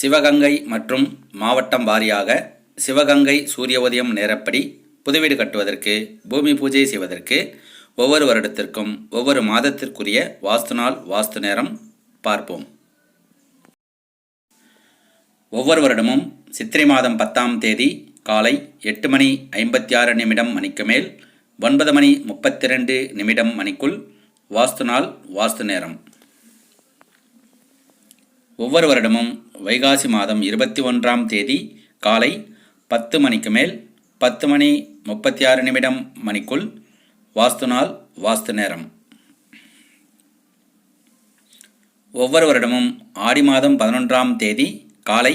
சிவகங்கை மற்றும் மாவட்டம் வாரியாக சிவகங்கை சூரிய உதயம் நேரப்படி புதுவீடு கட்டுவதற்கு பூமி பூஜை செய்வதற்கு ஒவ்வொரு வருடத்திற்கும் ஒவ்வொரு மாதத்திற்குரிய வாஸ்து நாள் வாஸ்து நேரம் பார்ப்போம். ஒவ்வொரு வருடமும் சித்திரை மாதம் பத்தாம் தேதி காலை எட்டு மணி ஐம்பத்தி ஆறு நிமிடம் மணிக்கு மேல் ஒன்பது மணி முப்பத்தி ரெண்டு நிமிடம் மணிக்குள் வாஸ்து நாள் வாஸ்து நேரம். ஒவ்வொரு வருடமும் வைகாசி மாதம் இருபத்தி ஒன்றாம் தேதி காலை பத்து மணிக்கு மேல் பத்து மணி முப்பத்தி ஆறு நிமிடம் மணிக்குள் வாஸ்து நாள் வாஸ்து நேரம். ஒவ்வொரு வருடமும் ஆடி மாதம் பதினொன்றாம் தேதி காலை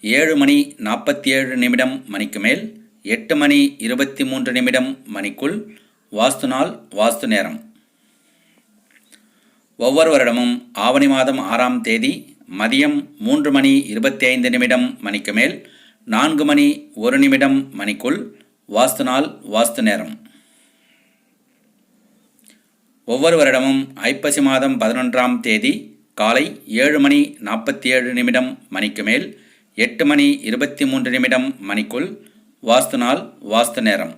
ஏழு மணி நாற்பத்தி ஏழு நிமிடம் மணிக்கு மேல் எட்டு மணி இருபத்தி மூன்று நிமிடம் மணிக்குள் வாஸ்து நாள் வாஸ்து நேரம். ஒவ்வொரு வருடமும் ஆவணி மாதம் ஆறாம் தேதி மதியம் மூன்று மணி இருபத்தி ஐந்து நிமிடம் மணிக்கு மேல் நான்கு மணி ஒரு நிமிடம் மணிக்குள் வாஸ்து நாள் வாஸ்து நேரம். ஒவ்வொரு வருடமும் ஐப்பசி மாதம் பதினொன்றாம் தேதி காலை ஏழு மணி நாற்பத்தி ஏழு நிமிடம் மணிக்கு மேல் எட்டு மணி இருபத்தி மூன்று நிமிடம் மணிக்குள் வாஸ்து நாள் வாஸ்து நேரம்.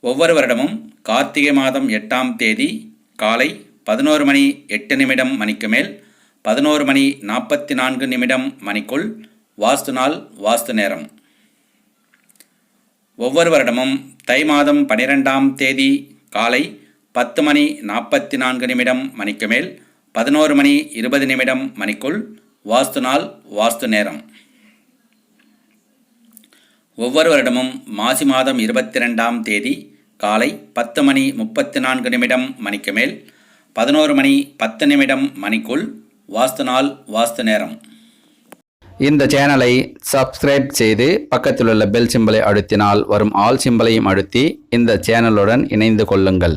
ஒவ்வொரு வருடமும் கார்த்திகை மாதம் எட்டாம் தேதி காலை பதினோரு மணி எட்டு நிமிடம் மணிக்கு மேல் பதினோரு மணி நாற்பத்தி நான்கு நிமிடம் மணிக்குள் வாஸ்து நாள் வாஸ்து நேரம். ஒவ்வொரு வருடமும் தை மாதம் பனிரெண்டாம் தேதி காலை பத்து மணி நாற்பத்தி நான்கு நிமிடம் மணிக்கு மேல் பதினோரு மணி இருபது நிமிடம் மணிக்குள் வாஸ்து நாள் வாஸ்து நேரம். ஒவ்வொரு வருடமும் மாசி மாதம் இருபத்தி ரெண்டாம் தேதி காலை பத்து மணி முப்பத்தி நான்கு நிமிடம் மணிக்கு மேல் பதினோரு மணி பத்து நிமிடம் மணிக்குள் வாஸ்து நாள் வாஸ்து நேரம். இந்த சேனலை சப்ஸ்கிரைப் செய்து பக்கத்தில் உள்ள பெல் சிம்பலை அழுத்தினால் வரும் ஆல் சிம்பலையும் அழுத்தி இந்த சேனலுடன் இணைந்து கொள்ளுங்கள்.